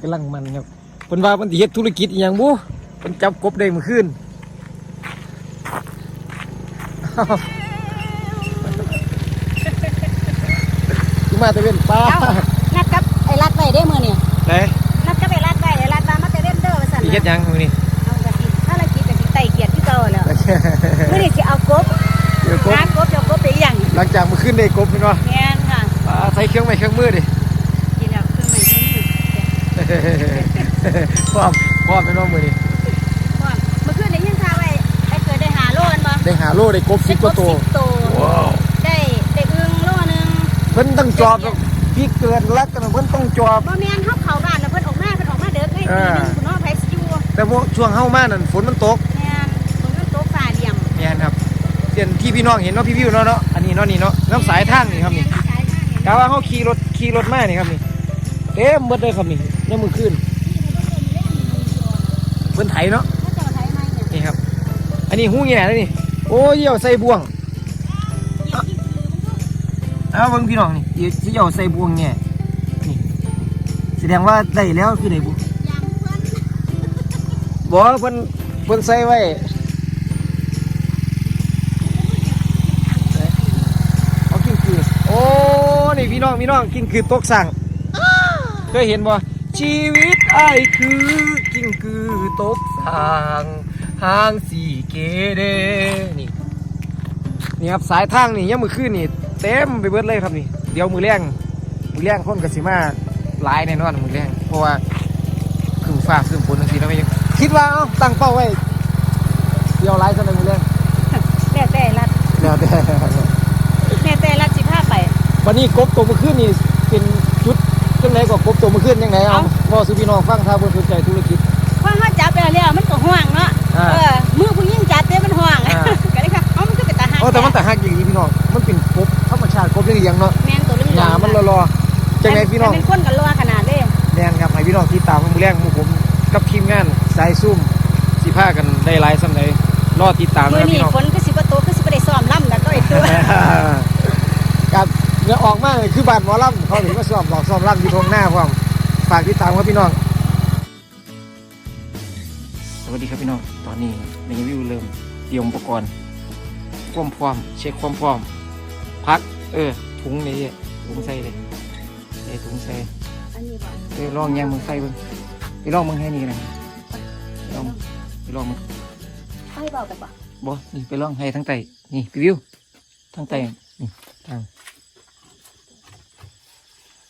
กำลังมันครับเพิ่นว่าเพิ่นสิเฮ็ดธุรกิจอีหยังบ่เพิ่นจับกบได้เมื่อคืนอ้าวคือมาแตะเวนป้าเอ้านัดกับไอ้รัดไว้ได้มื้อนี่ไหนนัดกับไอ้รัดไว้ไอ้รัดว่ามาแต่เว้นเด้อว่าซั่นสิเฮ็ดหยังมื้อนี้เอากะสิภารกิจกะสิไต่เกียรติที่เก่าแล้วมื้อนี้สิเอากบเดี๋ยวกบงานกบจะเอากบไปอีหยังหลังจากเมื่อคืนได้กบพี่เนาะแม่นค่ะอ่าใส่เครื่องไม้เครื่องมือดิ พร้อมพร้อมเป็นว่ามือนี้ก่อนเมื่อคืนได้ยินข่าวไว้ไอ้เกิดได้หาโลอันบ่ได้หาโลได้กบสิบกว่าตัวได้ครบ10ตัวว้าวได้ได้อึ่งโลนึงเพิ่นต้องจอบพี่เกินรักกันเพิ่นต้องจอบ บ่แม่นเฮาเข้าบ้านแล้วเพิ่นออกมาเพิ่นออกมาเด้อเอ้ยเอตีอหนึงพุ่นเนาะไผสิอยู่แต่พวกช่วงเฮามานั่นฝนมันตกแม่นเพิ่นก็ตกฟ้าเดี่ยมแม่นครับเด่นที่พี่น้องเห็นเนาะพี่วิวเนาะเนาะอันนี้เนาะนี่เนาะน้ำสายทางนี่ครับนี่สายทางนี่กะว่าเฮาขี่รถขี่รถมานี่ครับนี่เต็มหมดเลยครับนี่ ในมือคืนเพิ่นไถเนาะถ้าเจ้าไทยมาเนี่ยนี่ครับ อันนี้หูแง่เลยนี่ โอ้ยเหี่ยวใส่บ่วงเอาเบิ่งพี่น้องนี่เหี่ยวใส่บ่วงแง่นี่แสดงว่าได้แล้วคือได้บ่ยางเพิ่นบอกว่าเพิ่นเพิ่นใส่ไว้เอากินคือโอ้นี่พี่น้องพี่น้องกินคือตกสั่งเคยเห็นบ่ ชีวิตไอ้ายคือกินคือตกสั่งหางสีเกเดนี่นี่ครับสายทางนี่ยังมือขึ้นนี่เต็มไปเบิดเลยครับนี่ เดี๋ยวมือแรงมือแรงคนกสิมาหลายแน่นอนมือแรงเพราะว่าคือฟ้าคือฝนจังซี่นะไม่ยังคิดว่าเอ้าตั้งเป้าไว้เดียวไลฟ์ซะเลยมื้อแรงแล้วแต่รัดแล้วแต่แล้วแต่รัดสิพาไปวันนี้กบตัวเมื่อคืนนี่เป็นจุด จังไหนก็กบตัวเมื่อคืนยังไงเอาเอ้าบ่สู่พี่น้องฟังถ้าบ่สนใจธุรกิจพอเฮาจับแล้วแล้วมันก็ห่วงเนาะอ่าเออมือผู้หญิงจับเด้มันห่วงอ่าก็เลยค่ะเอ้ามันก็เป็นตาหักโอ้แต่มันแต่ฮักอย่างนี้พี่น้องมันเป็นกบธรรมชาติกบเลี้ยงๆเนาะแม่นตัวนึงหญ้ามันรอๆจังไดพี่น้องเป็นคนกันรัวขนาดเลยแน่นครับให้พี่น้องที่ตามมื้อแรงหมู่ผมกับทีมงานสายซุ่มสิพากันได้หลายส่ำใดรอติดตามมื้นะอพี่นี้น้องฝนก็สิบ่ตกก็สิบ่ได้ซ้อมล่ำแล้วก็ไอ้ตัว กับเนื้อออกมากเลยคือบ้านหมอลำเขาถึงมาซ้อมบอกซ้อมลำอยู่ตรงหน้าพร้อมฝากติดตามครับพี่น้อง สวัสดีครับพี่น้อง ตอนนี้ในวิวเริ่มเตรียมอุปกรณ์ความพร้อมเช็คความพร้อมพัก เออ ถุงนี่ถุงใส่เลยใส่ถุงใส่อันนี้บ่เออลองแยงมึงใส่เบิ่งไปลองมึงให้นี่นะไปลองไปลองมึงให้เบากันบ่บ่นี่ไปลองให้ทั้งไตนี่พี่วิวทั้งไตนี่ทาง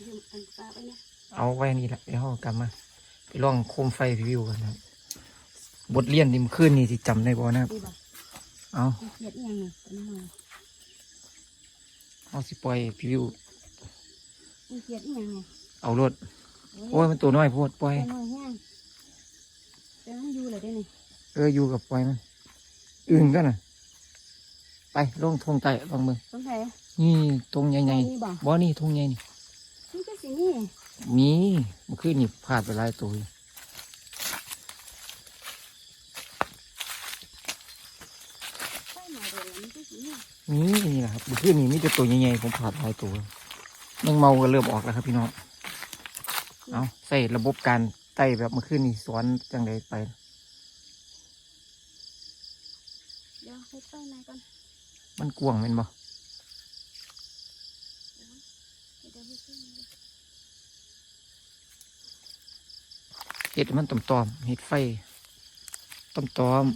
ยื มอันฟ้าไว้เนี่ยเอาไว้นี่แหละเดี๋ยวเรากลับมา ไปลองโคมไฟรีวิวกันนะครับบทเรียนที่เมื่อคืนนี่ที่จำได้บ่นะครับนี่บ่เอาเฮ็ดอีหยังนี่ตัวนี้มาเอาสิปล่อยรีวิวมันเฮ็ดอีหยังนี่เอารถโอ้ยมันตัวน้อยโพดปล่อยตัวน้อยแห้งแต่มันอยู่เลยได้นี่เอออยู่กับปล่อยมันอื่นก็น่ะ ไปลงทงไตลองมือสงสัยนี่ทงใหญ่นี่บ่ๆบ่นี่ทงใหญ่นี่มันก็ สินี่มีเมื่อคืนนี่พลาดไปหลายตัวอยู่ใช่หน่อยเดียวมันก็สินี่นี่นี่แหละครับเมื่อคืนนี่มีแต่ตัวใหญ่ๆผมพลาดหลายตัวยังเมาก็เริ่มออกแล้วครับพี่น้องเอาใส่ระบบการไต่แบบเมื่อคืนนี่สอนจังไดไปเดี๋ยวให้ไปไหนก่อนมันกวางแม่นบ่ เดี๋ยวให้ไปไหน เห็ดให้มันต่อมตอมๆเห็ดไฟต่อมตอมๆ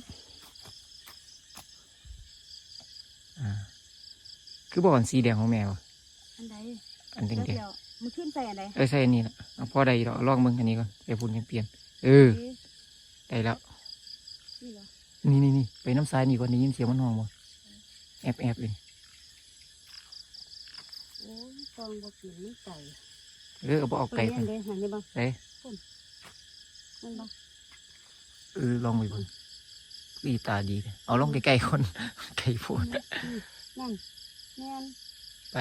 อ่าคือบอกอันสีแดงของแมวอันใดอันแดเดี๋ยวงเดี๋ยวมันขึ้นใส่อันใดๆเออใส่อันนี้ละเอาพอได้ดอกลองมึงอันนี้ก่อนไปพุ่นกันเปลี่ยน เออเอ๊ะได้แล้วนี่เหรอนี่นี่นี่ไปน้ำซ้ายนี่ก่อนได้ยินเสียงมันห้องบ่แอบแอบเลยโอ้ยตองบ่กินไม่ไก่เออเอาบ่เอาไก่ไปตัวนี้อันใดหันได้บ่เอ้ มันบ่เออลองไปเบิ่งอีตาดีเลยเอาลองใกล้ๆคนไก่โพดนั่นแม่นไป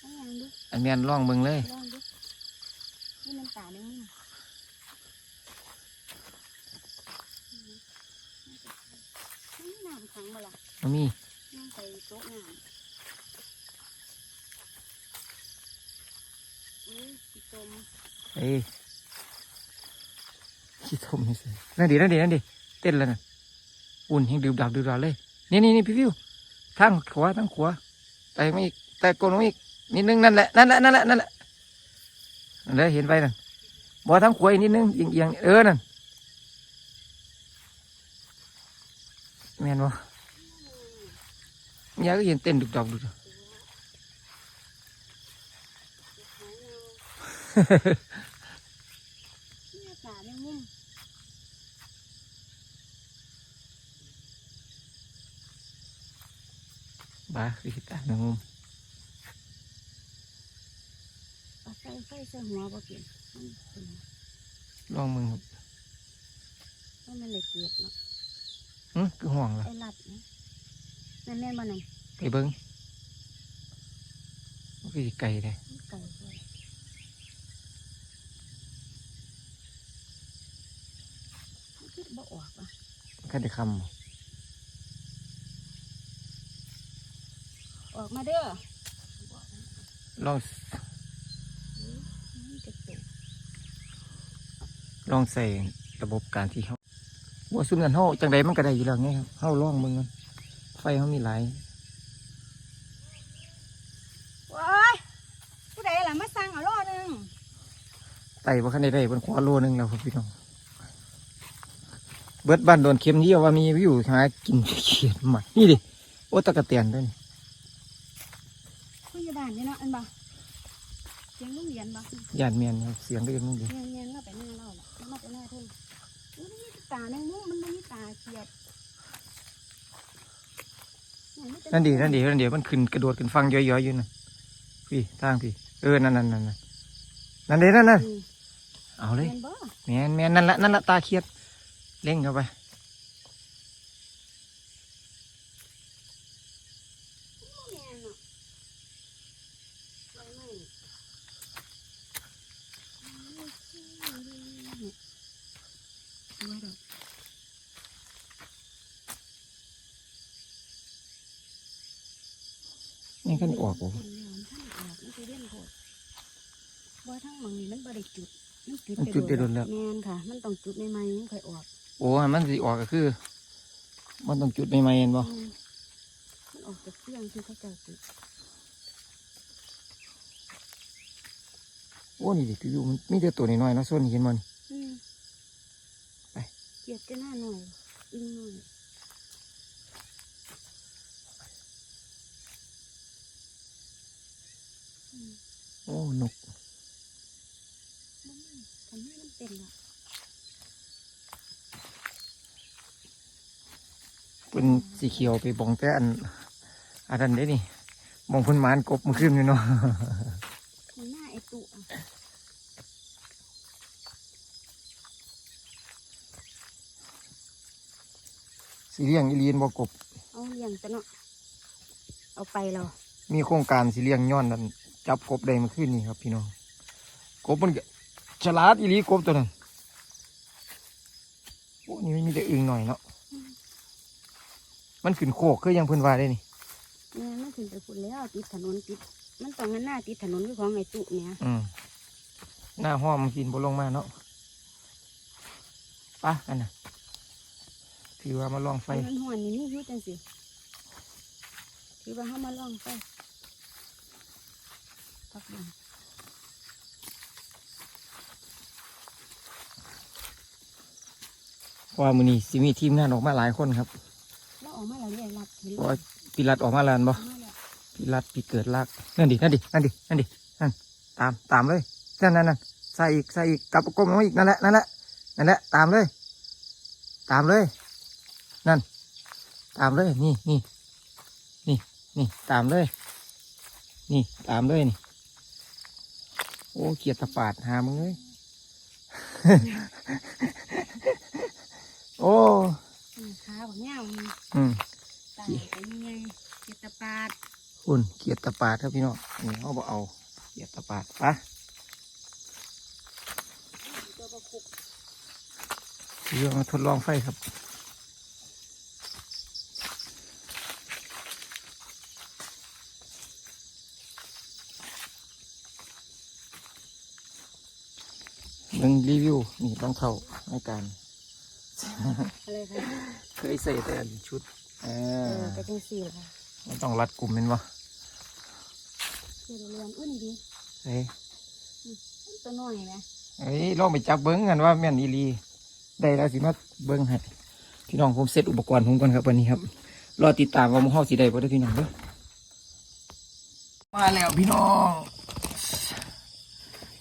เอาหยังดูอันแม่นลองเบิ่งเลย ลองดูนี่มันตาแดงนี่นี่น้ำขังบ่ล่ะมันมีน้ำใส่โต๊ะน้ำอุ้ยสิจม เอ้ยขี้ท มนี่สินั่นดินั่นดินั่นดิเต้นแล้วน่ะอุ่นยังดื่มดับดื่มดับเลย นี่นี่นี่พี่วิวทางขวาทางขวาแต่ไม่อีกแต่กลนอีกนิดนึงนั่นแหละนั่นแหละนั่นแหละนั่นแหละแหละเห็นไปนั่นบอกทางขวาอีกนิดนึงเอียงเอียงเออนั่นแม่นบ่ยายก็เห็นเต้นดุกดับดุกดับ เนี่ยสาในมุม บ้าคือคิดตามนะมุมเอาใส่ไฟใส่หัวบ่เปลี่ยนมันเป็นลองมึงครับมันมันเลยเกิดเนาะหึคือห่วงเหรอไอ้ลัดนะนั่นแม่นบ่นั่นไปเบิ้งมันคือสิไก่เลยมันไก่ด้วยมันคิดบ่ออกอะแค่ได้ค ออกมาเด้อำลองมันจะตกลองใส่ระบบการที่เขาว่าสุนกันเฮาจังใดมันก็ได้อยู่แล้วไงครับเฮาลองมึงกันไฟเขามีหลายว้ายผู้ใดล่ะมาสั่งเอาโลนึงไต่บ่คันได้ได้บนขวาโลนึงแล้วครับพี่น้องเบิดบ้านโดนเข็มเยี่ยวว่ามีวิวหากินเขียดใหม่นี่ดิโอ้ตะกะเตียนด้วยนี่คุยอยู่บ้านนี่เนาะอันบ่เสียงลุงเหรียญบ่ยานเมียนครับเสียงก็ยังมึงดิเงียนเงียนๆมาไปหน้าเราล่ะมาไปหน้าเพิ่นมันไม่มีตาในมุมมันไม่มีตาเขียดนั่นดินั่นดินั่นดิมันขึ้นกระโดดขึ้นฟังย้อยๆอยู่น่ะพี่ทางพี่เออนั่นนั่นนั่นนั่นนั่นเด้นั่นนั่นเอาเลยเงียนบ่แมนแมนนั่นละนั่นละตาเคียดเล่งเข้าไป บ่แม่นเนาะไม่ไม่สวยดอก นี่กันออกบ่เห็นแล้วมันท่านออกมันจะเล่นโพดบ่ทั้งหมองนี่มันบ่ได้จุดมันจุดมันจุดได้โดนแล้วแม่นค่ะ มันต้องจุดใหม่ๆมันค่อยออก โอ้ยมันสิออกก็คือ มันต้องจุดใหม่ๆเห็นบ่อืมมันออกจากเครื่องที่เขาเจ้าจุดโอ้นี่ดิคืออยู่มันมีแต่ตัวน้อยๆเนาะส่วนนี้เห็นบ่นี่อืมไปเกลียดจะหน้าหน่อยอิงหน่อยอืม โอ้นกมันทำให้มันเป็นละเป็นสีเขียวไปบองแต่อันอันนั้นได้นี่มองเพิ่นหมานกบมันขึ้นอยู่เนาะมันหน้าไอตุอะสีเลี้ยงอีเลียนบ่กบ เอาเลี้ยงซะเนาะเอาไปเรา มีโครงการสีเลี้ยงย้อนนั่น จับกบได้เมาขึ้นนี่ครับ พี่น้องกบมันก็ฉลาดอีหลีกบตัวนั้นโอ้นี่มันมีแต่อึ่งหน่อยเนาะมันขึ้นโคกคือยังเพิ่นว่าได้นี่เนี่ยมันถึงไปพูดแล้วติดถนนติด มันต้องงั้นหน้าติดถนนคือของไอตุเนี่ยอืมหน้าห้อมมันกินบลงมาเนาะไปะอันน่ะถือว่ามาลองไฟมันหวนนี่มีอยู่จังสิคือว่าเขามาลองไปพักบุญ เพราะ ว่ามือนี้สิมีทีมงานออกมาหลายคนครับแล้วออกมาแล้วเรียกรับเห็นเพราะว่าพี่รัดออกมาแล้วนั่นบ่ออกมาแล้วพี่รัดพี่เกิดลากนั่นดินั่นดินั่นดินั่นดินั่นตามตามเลยนั่นนั่นนั่นใส่อีกใส่อีกกลับกลมลงมาอีกนั่นแหละนั่นแหละนั่นแหละตามเลย ตามเลย นั่น ตามเลยนี่นี่นี่นี่ตามเลย นี่ตามเลยนี่ โอ้เกียรตะปาดหามึงเลยโอ้อืมขาบักเงามันอืมตายไปยังไงเจตปาดคุณเกียรตะปาดครับพี่น้องนี่เขาบอกเอา เกียรตะปาดปะตัวประคุกเรื่องมาทดลองไฟครับ เบิ่งรีวิว นี่ต้องเข้าในการอะไรคะเคยใส่แต่อันชุดเอเอออก็จังสี่ล่ะค่ะมันต้องรัดกลุ่มเป็นวะคือเรียนอุ้ยนี่ดิเฮ้ยตัวน้อยนะเอ้ยลองไปจับเบิ้งกันว่าแม่นอีหลีได้แล้วสิมาเบิ้งให้พี่น้องผมเซตอุปกรณ์ผมก่อนครับวันนี้ครับรอติดตามว่าหมูเฮาสิได้บ่ได้อพี่น้องเด้อมาแล้วพี่น้อง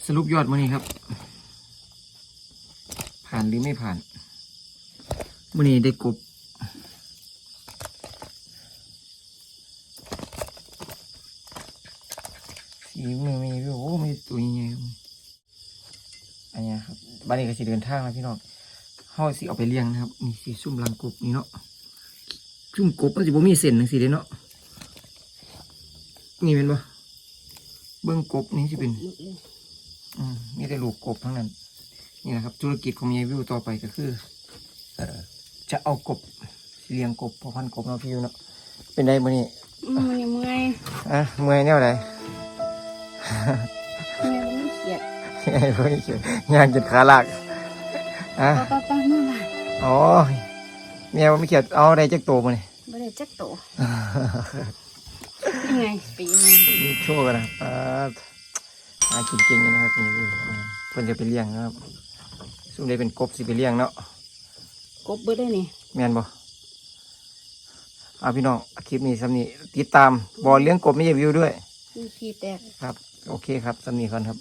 สรุปยอดมื้อนี้ครับ ผ่านหรือไม่ผ่านมื้อนี้ได้กบสีมือมีพี่โอ้มีตัวใหญ่อันนี้ครับบ้านนี้ก็สิเดินทางแล้วพี่น้องเฮาสิเอาไปเลี้ยงนะครับนี่สิซุ่มรังกบนี่เนาะซุ่มกบมันสิบ่มีเส้นจังซี่เด้เนาะนี่เป็นบ่เบิ่งกบนี่สิเป็น อืมมีแต่ลูกกบทั้งนั้น นี่นะครับ ธุรกิจของเมียวิวต่อไปก็คือเอ่อจะเอากบเลี้ยงกบพอพันธุ์กบเนาะพี่วิวเนาะเป็นไงมื้อนี้อืมนี่เมื่อยอะเมื่อยแนวใดเมื่อยมันเขียดไอ้พวกนี้เขียนงานจิตขาหลักอะป้าป้าป้ามาบ้านอ๋อเมียว่าไม่เขียนเอาอะไรจักโตมาเนี่ยบ่ได้จักโตนี่ไงปีมือมีโชว์กันนะป้าดหากินเก่งอยู่นะครับนี่คือเพิ่นจะไปเลี้ยงนะครับ ซุ่มได้เป็นกบสิไปเลี้ยงเนาะกบเบิดได้นี่แม่นบ่เอาพี่น้องคลิปนี้สำนี้ติดตามบอลเลี้ยงกบไม่ใช่วิวด้วยมีขี้แตก ครับ โอเคครับสำนี้ก่อนครับ